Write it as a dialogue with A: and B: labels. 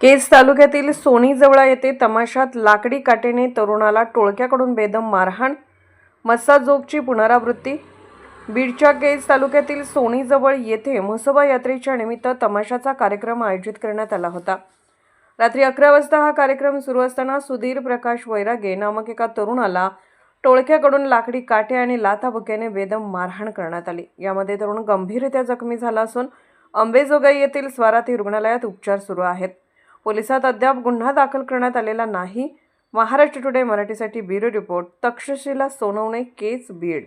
A: केज तालुक्यातील सोनीजवळा येथे तमाशात लाकडी काटेने तरुणाला टोळक्याकडून बेदम मारहाण मस्साजोगची पुनरावृत्ती. बीडच्या केज तालुक्यातील सोनीजवळ येथे म्हसोबा यात्रेच्या निमित्त तमाशाचा कार्यक्रम आयोजित करण्यात आला होता. रात्री अकरा वाजता हा कार्यक्रम सुरू असताना सुधीर प्रकाश वैरागे नामक एका तरुणाला टोळक्याकडून लाकडी काटे आणि लाथाबुक्याने बेदम मारहाण करण्यात आली. यामध्ये तरुण गंभीररित्या जखमी झाला असून अंबेजोगाई येथील स्वाराती रुग्णालयात उपचार सुरू आहेत. पोलिसात अद्याप गुन्हा दाखल करण्यात आलेला नाही. महाराष्ट्र टुडे मराठीसाठी ब्युरो रिपोर्ट तक्षशिला सोनवणे केच बीड.